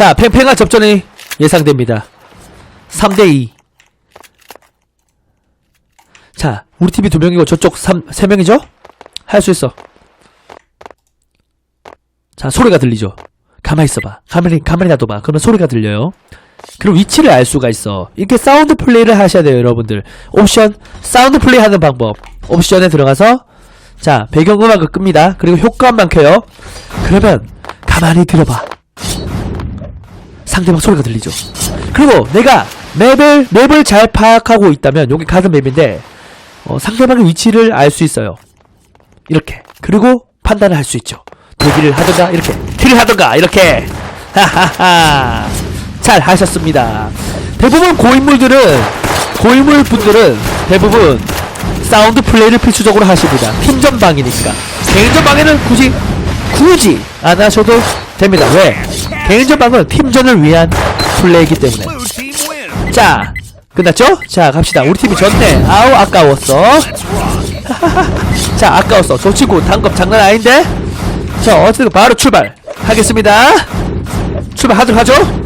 자, 팽팽한 접전이 예상됩니다. 3대2. 자, 우리 팀이 두 명이고 저쪽 3, 세 명이죠? 할 수 있어. 자, 소리가 들리죠? 가만히 있어봐. 가만히, 가만히 놔둬봐. 그러면 소리가 들려요. 그리고 위치를 알 수가 있어. 이렇게 사운드 플레이를 하셔야 돼요, 여러분들. 옵션, 사운드 플레이 하는 방법. 옵션에 들어가서, 자, 배경음악을 끕니다. 그리고 효과음만 켜요. 그러면, 가만히 들어봐. 상대방 소리가 들리죠. 그리고 내가 맵을, 맵을 잘 파악하고 있다면, 여기 가든 맵인데, 어, 상대방의 위치를 알 수 있어요. 이렇게. 그리고 판단을 할 수 있죠. 대기를 하던가, 이렇게. 킬을 하던가, 이렇게. 하하하. 잘 하셨습니다. 대부분 고인물들은, 고인물 분들은 대부분 사운드 플레이를 필수적으로 하십니다. 팀전방이니까. 개인전방에는 굳이, 굳이 안 하셔도 됩니다. 왜? 개인전방은 팀전을 위한 플레이이기 때문에. 자, 끝났죠? 자, 갑시다. 우리 팀이 졌네. 아우, 아까웠어. 자, 아까웠어. 저 친구 단검 장난 아닌데? 자, 어쨌든 바로 출발 하겠습니다. 출발하도록 하죠?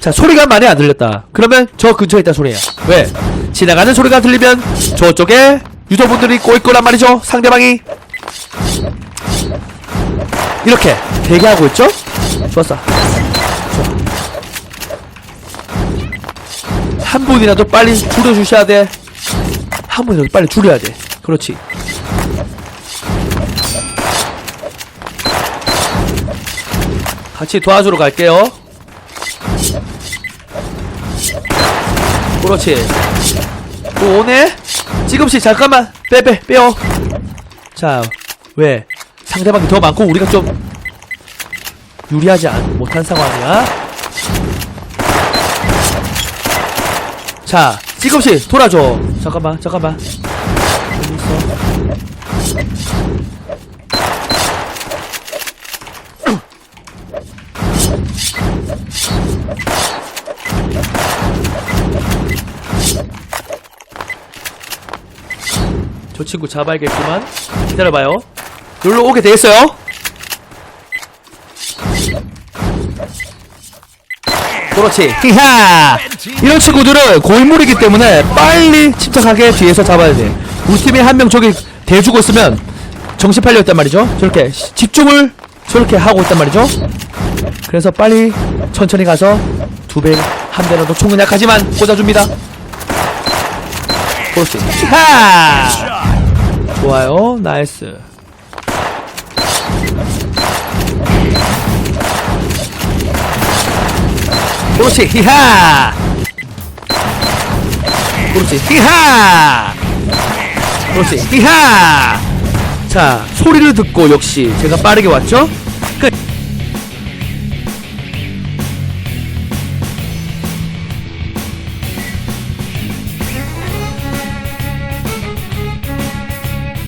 자, 소리가 많이 안 들렸다. 그러면 저 근처에 있다 소리야. 왜? 지나가는 소리가 들리면 저쪽에 유저분들이 있고 있거란 말이죠. 상대방이. 이렇게 대기하고 있죠? 좋았어. 한 분이라도 빨리 줄여주셔야 돼. 한 분이라도 빨리 줄여야 돼. 그렇지. 같이 도와주러 갈게요. 그렇지. 또 오네? 지금씩 잠깐만 빼빼 빼요. 자, 왜 상대방이 더 많고 우리가 좀 유리하지 않, 못한 상황이야? 자, 지금씩 돌아줘. 잠깐만, 잠깐만. 어디 있어? 저 친구 잡아야겠구만. 기다려봐요. 여기로 오게 돼 있어요. 그렇지. 히하! 이런 친구들은 고인물이기 때문에 빨리 침착하게 뒤에서 잡아야 돼. 우리 팀에 한명 저기 대주고 있으면 정신 팔려 있단 말이죠. 저렇게 시- 집중을 저렇게 하고 있단 말이죠. 그래서 빨리 천천히 가서 두 배, 한 대라도 총은 약하지만 꽂아줍니다. 그렇지. 히하! 좋아요. 나이스. 그렇지 히하! 그렇지 히하! 그렇지 히하! 자 소리를 듣고 역시 제가 빠르게 왔죠? 끝